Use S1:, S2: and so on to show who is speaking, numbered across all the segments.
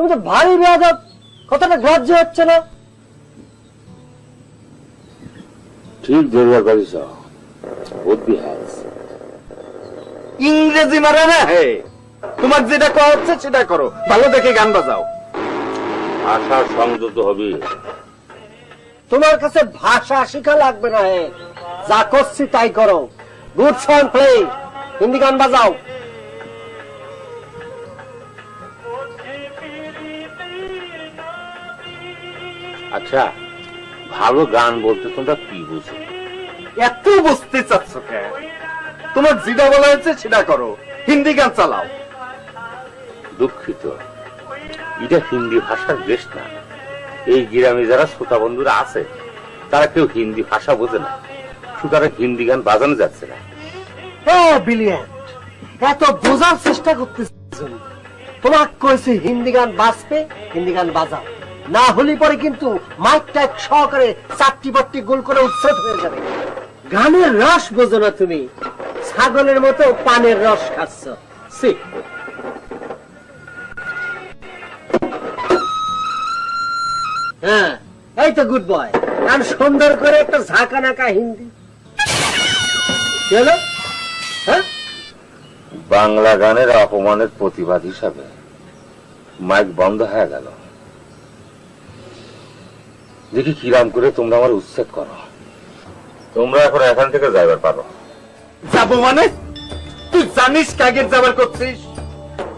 S1: তুমি তো ভারী বেয়াদব। কথাটা গ্রাহ্য হচ্ছে না।
S2: ঠিক বুদ্ধি হ্যাস
S3: ইংরেজি মারে না? হে। তোমার যেটা করা হচ্ছে সেটা করো। ভালো দেখে গান বাজাও।
S2: আশার সংযত হবে।
S1: তোমার কাছে ভাষা শিখা লাগবে না হে। যা করছি তাই করো। Good song play. হিন্দি গান বাজাও।
S2: আচ্ছা ভালো গান বলতে তোমরা কি বুঝো?
S3: এত বুঝতে চাচ্ছ কেন? তোমার যেটা বলা হয়েছে সেটা করো হিন্দি গান চালাও।
S2: দুঃখিত এটা হিন্দি ভাষার দেশ না। এই গ্রামে যারা শ্রোতা বন্ধুরা আছে তারা কেউ হিন্দি ভাষা বোঝে না। সুতরাং হিন্দি গান বাজানো যাচ্ছে না।
S1: ব্রিলিয়ান্ট এত বোঝার চেষ্টা করতেছি তোমার কইছে হিন্দি গান বাজবে হিন্দি গান বাজাও। না হলে পরে কিন্তু মাইক টাইক সহকারে চারটি পাট্টি গোল করে উচ্ছেদ হয়ে যাবে। গানের রস বোঝো না তুমি। ছাগলের মতো পানের রস খাচ্ছ। হ্যাঁ এই তো গুড বয়। গান সুন্দর করে একটা ঝাঁকা নাকা হিন্দি। হলো? হ্যাঁ?
S2: বাংলা গানের অপমানের প্রতিবাদ হিসাবে মাইক বন্ধ হয়ে গেল। দেখি কিরাম করে তোমরা আমার উচ্ছেদ করো। তোমরা এখন এখান থেকে যাইবার পারো।
S3: যাব মানে? তুই জানিস কাগের যাবার করছিস?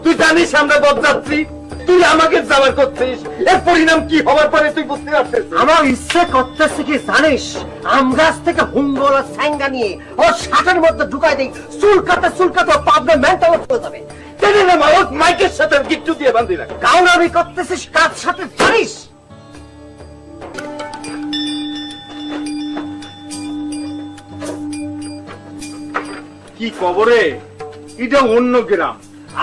S3: তুই জানিস আমরা বদযাত্রী? তুই আমাকে যাবার করছিস? এর পরিণাম কি হবার পরে তুই বুঝতে পারছিস?
S1: আমার ইচ্ছে করতেছে কি জানিস? আম গাছ থেকে হুঙ্গল আর স্যাঙ্গা নিয়ে ওর শাটার মধ্যে ঢুকাই দিই চুল কাটা চুল কাটা পাবনা মেন্টাল হয়ে যাবে।
S3: টেনে নে মাইকের সাথে গিট্টু দিয়ে বান্ধি রাখ
S1: কাউন আমি করতেছিস কার সাথে জানিস?
S3: কি কবরে? এটা অন্য গ্রাম।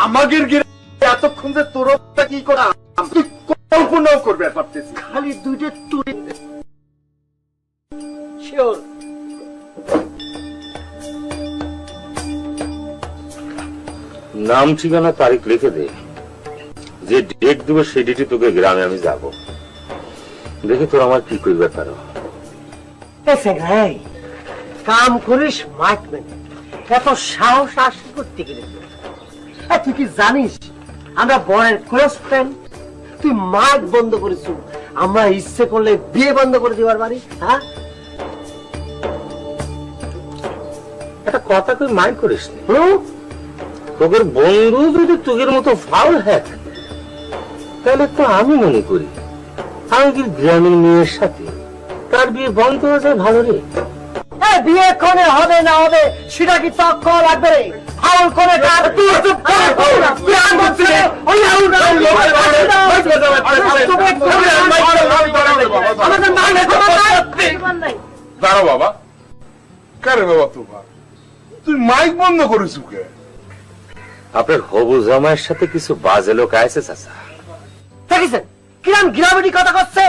S3: আমাদের গ্রাম এতক্ষণ যে তোর কি করা? তুই কল্পনাও করবে পারতেছি
S1: খালি দুইটা তুই শিওর।
S2: নাম ঠিকানা তারিখ লিখে দে। যে ডেট দেবে সেই ডেটে তোকে গ্রামে আমি যাব। দেখি তোর আমার কি করবে পারো
S1: কাম করিস মাইক মেনে। এত সাহস আসি করতে গেলে তুই কি জানিস? আমরা বরের ক্লোজ ফ্রেন্ড তুই মাইক বন্ধ করিস আমরা ইচ্ছে করলে বিয়ে বন্ধ করে দিবার পারি হ্যাঁ?
S2: একটা কথা তুই মাইন্ড করিস? তোদের বন্ধু যদি তোদের মতো ফাউল হ্যাক তাহলে তো আমি মনে করি আমাদের গ্রামীণ মেয়ের সাথে তার বিয়ে বন্ধ হয়ে যায় ভালো রে।
S1: বিয়ে করে হবে না হবে সেটা কি তক করা লাগবে ফাউল করে? কার
S4: দাঁড়া বাবা। কারে বাবা তোমার তুই মাইক বন্ধ করিস কে
S2: আপনার হবু জামাইয়ের সাথে কিছু বাজে লোক আছে চাচা।
S1: দেখেছেন? কিরাম গ্রামেরই কথা করছে।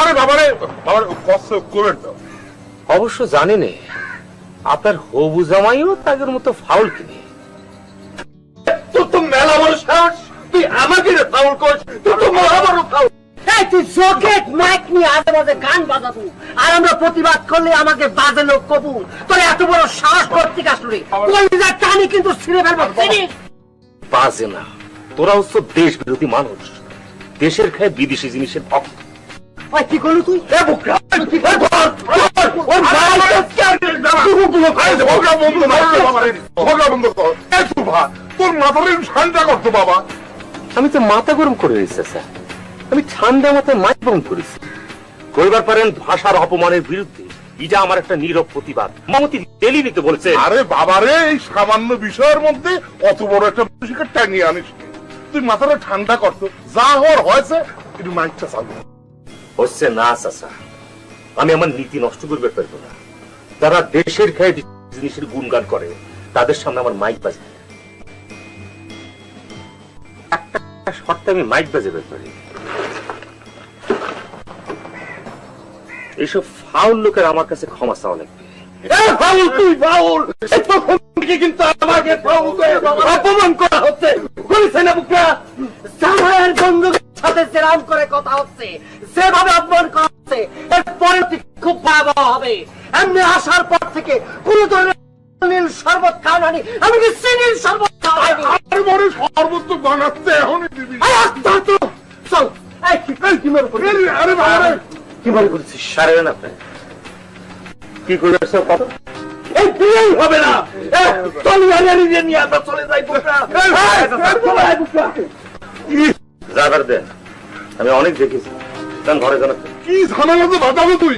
S4: আরে বাবারে বাবারে কষ্ট করে দাও।
S2: অবশ্য জানি নে আপনার হবু জামাইও তাদের মতো ফাউল কিনে।
S3: তোর তো মেলা বড় সাহস তুই আমাকে ফাউল করিস তোর তো মহা বড় ফাউল।
S1: তুই জকেট মাইক নিয়ে আজে বাজে গান বাজাবো আর আমরা প্রতিবাদ করলে আমাকে বাজে লোক কবুল তোর এত বড় সাহস করতে আসলো কলিজার টানি কিন্তু ছিঁড়ে ফেলব।
S2: বাজে না। তোরা হচ্ছে দেশ বিরোধী মানুষ। দেশের খায় বিদেশি জিনিসের ভক্ত
S1: কি করলি তুই?
S3: ওর
S4: সুভা তোর মাথারে ঠান্ডা করতো বাবা।
S2: আমি তো মাথা গরম করে দিচ্ছি স্যার। আমি ঠান্ডা মাথায় মাইক গরম করেছি। কইবার পারেন ভাষার অপমানের বিরুদ্ধে এটা আমার একটা নীরব প্রতিবাদ। মমতি টেলি নিতে বলেছে
S4: আরে বাবারে এই সামান্য বিষয়ের মধ্যে অত বড় একটা বিষয়কে টানিয়ে আনিস তুই মাথাটা ঠান্ডা করতো। যা হওয়ার হয়েছে একটু মাইকটা চালু
S2: হচ্ছে না চাচা। আমি আমার নীতি নষ্ট করবে পারব না। তারা দেশের খায় জিনিসের গুণগান করে, তাদের সামনে আমার মাইক বাজে একটা শর্তে আমি মাইক বাজাতে পারি। এইসব ফাউল লোকের আমার কাছে ক্ষমা চাওয়া
S3: কিন্তু অপমান করা হচ্ছে।
S1: করে অপমান করা হবে এমনি আসার পর থেকে কোন ধরনের নীল শরবত খাওয়ানি আমি কি চিনির শরবত
S4: আর বড় সর্বত্র বানাচ্ছে এখনই দিবি
S1: আস্তে আস্তে চল এই কি এই কি মনে করছিস?
S4: আরে, আরে বাবা
S1: কি মনে করছিস
S2: সারেন আপনি কি করেছে কত
S3: এই বিয়েই হবে না তলিয়ারি নিয়ে নিয়ে আমরা চলে যাই বুকরা এই, চলে আয় বুকরা
S2: যাবার দেন আমি অনেক দেখেছি ঘরে জানাচ্ছেন
S4: কি ঝামেলা তো বাঁচাবো তুই